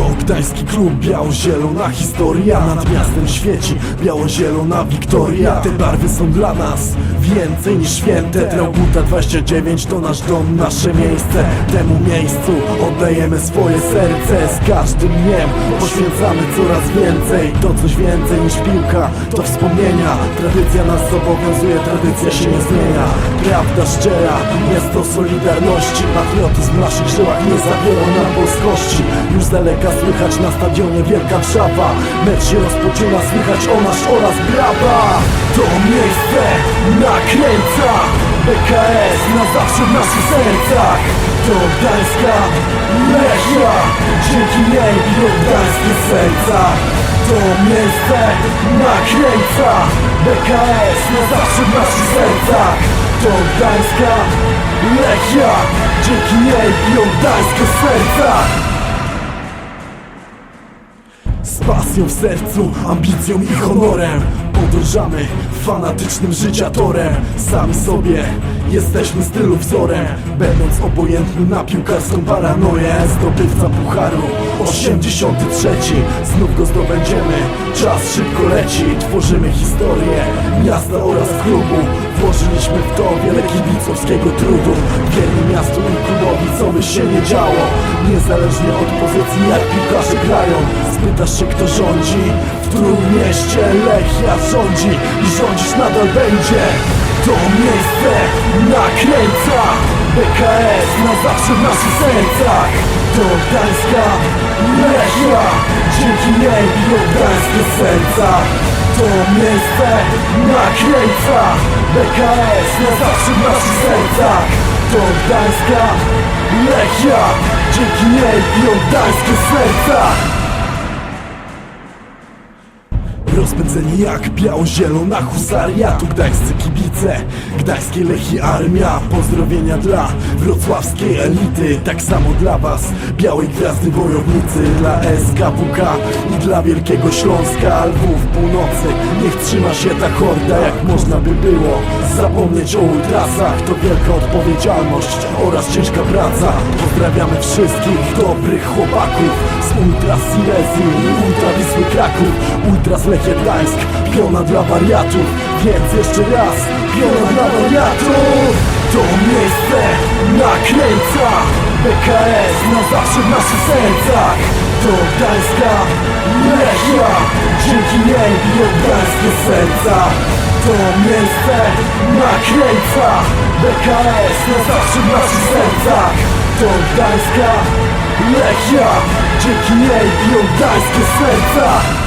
To gdański klub, biało-zielona historia. Nad miastem świeci, biało-zielona Wiktoria. Te barwy są dla nas więcej niż święte. Traubuta 29 to nasz dom, nasze miejsce. Temu miejscu oddajemy swoje serce. Z każdym dniem poświęcamy coraz więcej. To coś więcej niż piłka, to wspomnienia. Tradycja nas zobowiązuje, tradycja się nie zmienia. Prawda szczera, jest to solidarności. Patriotyzm w naszych żyłach nie zabiorą nam polskości. Już z daleka słychać na stadionie wielka wrzawa Mecz się rozpoczyna, słychać o nasz oraz brawa To miejsce nakręca BKS na zawsze w naszych sercach. To Gdańska Lechia Dzięki niej biją gdańskie serca. To miejsce nakręca BKS na zawsze w naszych sercach. To Gdańska Lechia Dzięki niej biją gdańskie serca z pasją w sercu, ambicją i honorem. Podążamy fanatycznym życia torem Sami sobie jesteśmy stylu wzorem. Będąc obojętny na piłkarską paranoję. Zdobywca pucharu 83 Znów go zdobędziemy. Czas szybko leci. Tworzymy historię miasta oraz klubu. Włożyliśmy w to wiele kibicowskiego trudu. Wierni by się nie działo. Niezależnie od pozycji jak piłkarze grają Spytasz się kto rządzi. W Trójmieście Lechia rządzi I rządzić nadal będzie. To miejsce nakręca. BKS na zawsze w naszych sercach. To Gdańska Lechia. Dzięki niej biją gdańskie serca. To miejsce nakręca. BKS na zawsze w naszych sercach To Gdańska Lechia Dzięki niej gdańskie serca Rozpędzeni jak biało-zielona husaria. Tu gdańscy kibice, gdańskiej Lechii armia. Pozdrowienia dla wrocławskiej elity. Tak samo dla was, białej gwiazdy wojownicy. Dla SKWK i dla Wielkiego Śląska. Lwów północy, niech trzyma się ta horda. Jak można by było zapomnieć o ultrasach? To wielka odpowiedzialność oraz ciężka praca. Pozdrawiamy wszystkich dobrych chłopaków Z Ultras Silesii i Ultra Wisły Kraków Ultras Lechia Gdańsk, piona dla wariatów Więc jeszcze raz, piona dla wariatów. To miejsce nakręca BKS na zawsze w naszych sercach. To Gdańska Lechia Dzięki niej biją gdańskie serca. To miejsce nakręca BKS na zawsze w naszych sercach. To Gdańska Dzięki niej biją serca